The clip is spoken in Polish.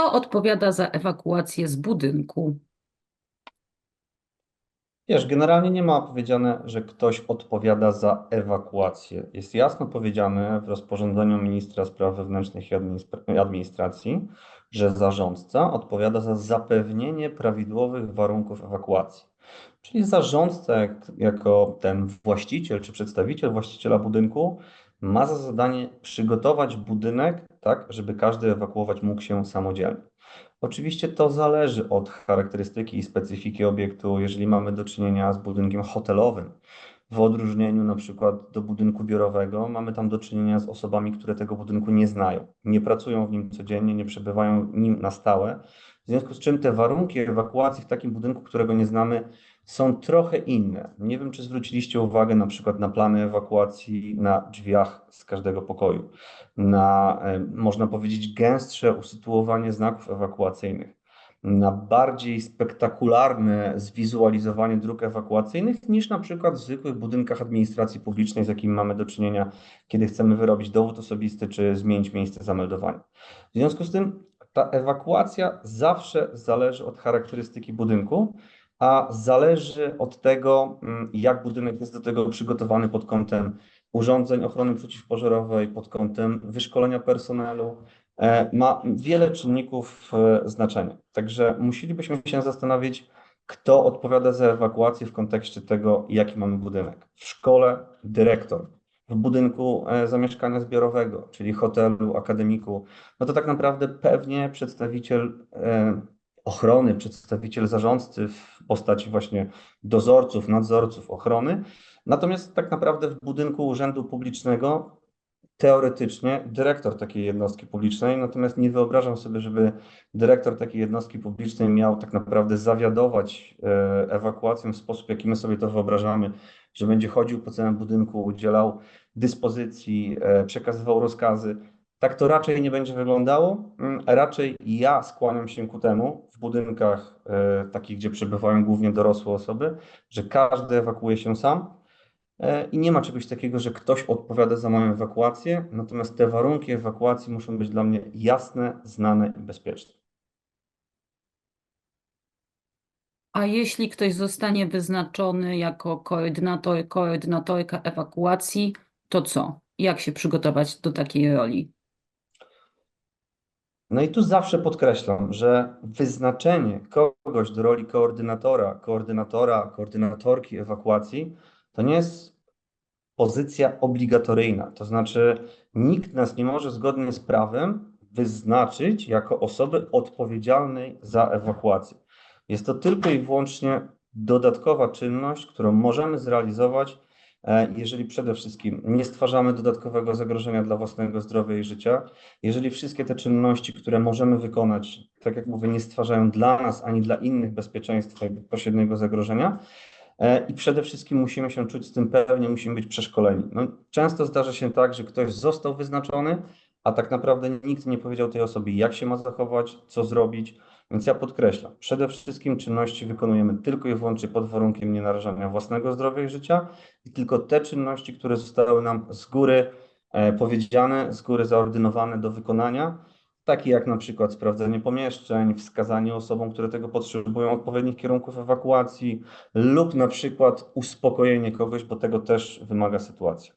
Kto odpowiada za ewakuację z budynku? Wiesz, generalnie nie ma powiedziane, że ktoś odpowiada za ewakuację. Jest jasno powiedziane w rozporządzeniu ministra spraw wewnętrznych i administra- administracji, że zarządca odpowiada za zapewnienie prawidłowych warunków ewakuacji. Czyli zarządca, jak, jako ten właściciel czy przedstawiciel właściciela budynku, ma za zadanie przygotować budynek tak, żeby każdy ewakuować mógł się samodzielnie. Oczywiście to zależy od charakterystyki i specyfiki obiektu. Jeżeli mamy do czynienia z budynkiem hotelowym, w odróżnieniu na przykład do budynku biurowego, mamy tam do czynienia z osobami, które tego budynku nie znają, nie pracują w nim codziennie, nie przebywają nim na stałe. W związku z czym te warunki ewakuacji w takim budynku, którego nie znamy, są trochę inne. Nie wiem, czy zwróciliście uwagę na przykład na plany ewakuacji na drzwiach z każdego pokoju, na, e, można powiedzieć, gęstsze usytuowanie znaków ewakuacyjnych, na bardziej spektakularne zwizualizowanie dróg ewakuacyjnych niż na przykład w zwykłych budynkach administracji publicznej, z jakimi mamy do czynienia, kiedy chcemy wyrobić dowód osobisty czy zmienić miejsce zameldowania. W związku z tym ta ewakuacja zawsze zależy od charakterystyki budynku, a zależy od tego, mm, jak budynek jest do tego przygotowany pod kątem urządzeń ochrony przeciwpożarowej, pod kątem wyszkolenia personelu. E, Ma wiele czynników e, znaczenia. Także musielibyśmy się zastanowić, kto odpowiada za ewakuację w kontekście tego, jaki mamy budynek. W szkole dyrektor, w budynku e, zamieszkania zbiorowego, czyli hotelu, akademiku, no to tak naprawdę pewnie przedstawiciel ochrony, przedstawiciel zarządcy w postaci właśnie dozorców, nadzorców ochrony. Natomiast tak naprawdę w budynku urzędu publicznego teoretycznie dyrektor takiej jednostki publicznej, natomiast nie wyobrażam sobie, żeby dyrektor takiej jednostki publicznej miał tak naprawdę zawiadować e, ewakuacją w sposób, jaki my sobie to wyobrażamy, że będzie chodził po całym budynku, udzielał dyspozycji, e, przekazywał rozkazy. Tak to raczej nie będzie wyglądało. Mm, Raczej ja skłaniam się ku temu w budynkach e, takich, gdzie przebywają głównie dorosłe osoby, że każdy ewakuuje się sam i nie ma czegoś takiego, że ktoś odpowiada za moją ewakuację, natomiast te warunki ewakuacji muszą być dla mnie jasne, znane i bezpieczne. A jeśli ktoś zostanie wyznaczony jako koordynator, koordynatorka ewakuacji, to co? Jak się przygotować do takiej roli? No i tu zawsze podkreślam, że wyznaczenie kogoś do roli koordynatora, koordynatora, koordynatorki ewakuacji to nie jest pozycja obligatoryjna. To znaczy, nikt nas nie może zgodnie z prawem wyznaczyć jako osoby odpowiedzialnej za ewakuację. Jest to tylko i wyłącznie dodatkowa czynność, którą możemy zrealizować, e, jeżeli przede wszystkim nie stwarzamy dodatkowego zagrożenia dla własnego zdrowia i życia, jeżeli wszystkie te czynności, które możemy wykonać, tak jak mówię, nie stwarzają dla nas ani dla innych bezpieczeństwa i bezpośredniego zagrożenia, i przede wszystkim musimy się czuć z tym pewnie, musimy być przeszkoleni. No, często zdarza się tak, że ktoś został wyznaczony, a tak naprawdę nikt nie powiedział tej osobie, jak się ma zachować, co zrobić. Więc ja podkreślam, przede wszystkim czynności wykonujemy tylko i wyłącznie pod warunkiem nienarażania własnego zdrowia i życia i tylko te czynności, które zostały nam z góry e, powiedziane, z góry zaordynowane do wykonania, takie jak na przykład sprawdzenie pomieszczeń, wskazanie osobom, które tego potrzebują, odpowiednich kierunków ewakuacji lub na przykład uspokojenie kogoś, bo tego też wymaga sytuacja.